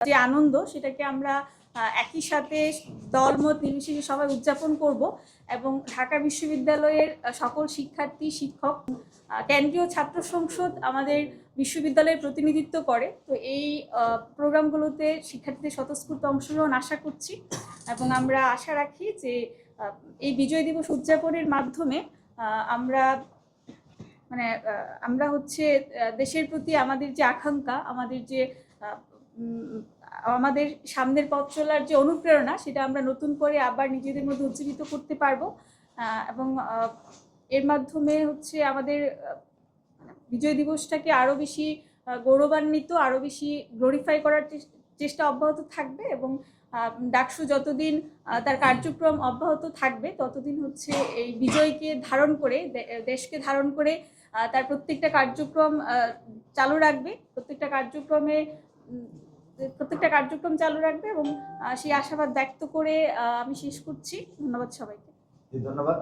যে আনন্দ সেটাকে আমরা একই সাথে দলমত নির্বিশেষে সবাই উদযাপন করব এবং ঢাকা বিশ্ববিদ্যালয়ের সকল শিক্ষার্থী, শিক্ষক কেন্দ্রীয় ছাত্র সংসদ আমাদের বিশ্ববিদ্যালয়ের প্রতিনিধিত্ব করে। তো এই প্রোগ্রামগুলোতে শিক্ষার্থীদের স্বতঃস্ফূর্ত অংশগ্রহণ আশা করছি এবং আমরা আশা রাখি যে এই বিজয় দিবস উদযাপনের মাধ্যমে আমরা মানে আমরা হচ্ছে দেশের প্রতি আমাদের যে আকাঙ্ক্ষা, আমাদের যে আমাদের সামনের পথ চলার যে অনুপ্রেরণা, সেটা আমরা নতুন করে আবার নিজেদের মধ্যে উজ্জীবিত করতে পারব। এবং এর মাধ্যমে হচ্ছে আমাদের বিজয় দিবসটাকে আরও বেশি গৌরবান্বিত আরও বেশি গ্লোরিফাই করার চেষ্টা অব্যাহত থাকবে এবং ডাকসু যতদিন তার কার্যক্রম অব্যাহত থাকবে, ততদিন হচ্ছে এই বিজয়কে ধারণ করে দেশকে ধারণ করে তার প্রত্যেকটা কার্যক্রম চালু রাখবে। প্রত্যেকটা কার্যক্রমে প্রত্যেকটা কার্যক্রম চালু রাখবে এবং সেই আশাবাদ ব্যক্ত করে আমি শেষ করছি। ধন্যবাদ সবাইকে। ধন্যবাদ।